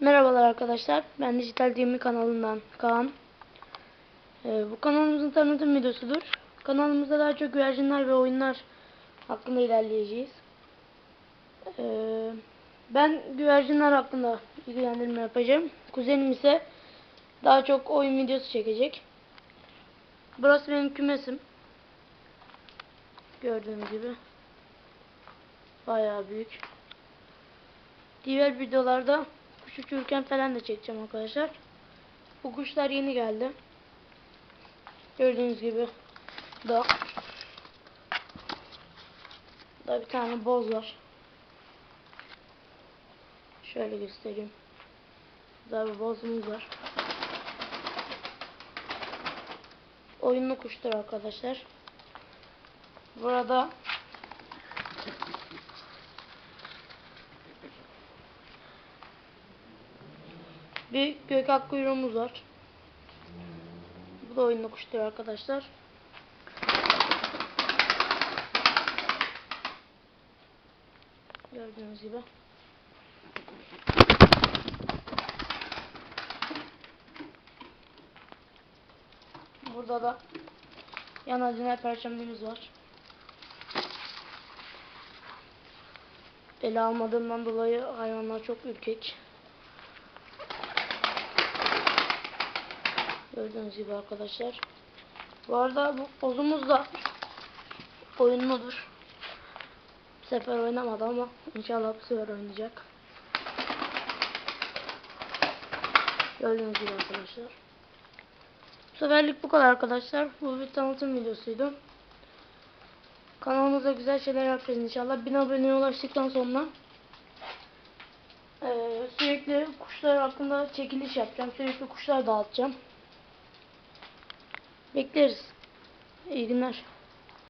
Merhabalar arkadaşlar. Ben Dijital Dimi kanalından Kaan. Ee, bu kanalımızın tanıtım videosudur. Kanalımızda daha çok güvercinler ve oyunlar hakkında ilerleyeceğiz. Ee, ben güvercinler hakkında ilgilendirme yapacağım. Kuzenim ise daha çok oyun videosu çekecek. Burası benim kümesim. Gördüğünüz gibi. Bayağı büyük. Diğer videolarda uçururken falan da çekeceğim arkadaşlar. Bu kuşlar yeni geldi. Gördüğünüz gibi da da bir tane boz var. Şöyle göstereyim. Daha bir bozumuz var. Oyunlu kuştur arkadaşlar. Burada Bir gökak kuyruğumuz var. Bu da oyunlu kuştur arkadaşlar. Gördüğünüz gibi. Burada da yan hazine perçemimiz var. Ele almadığımdan dolayı hayvanlar çok ürkek. Gördüğünüz gibi arkadaşlar. Bu arada bu pozumuz da oyunludur. Bu sefer oynamadı ama inşallah bu sefer oynayacak. Gördüğünüz gibi arkadaşlar. Bu seferlik bu kadar arkadaşlar. Bu bir tanıtım videosuydu. Kanalımızda güzel şeyler yapacağız inşallah. 1000 aboneye ulaştıktan sonra eee, sürekli kuşlar hakkında çekiliş yapacağım. Sürekli kuşlar dağıtacağım. Bekleriz. İyi günler.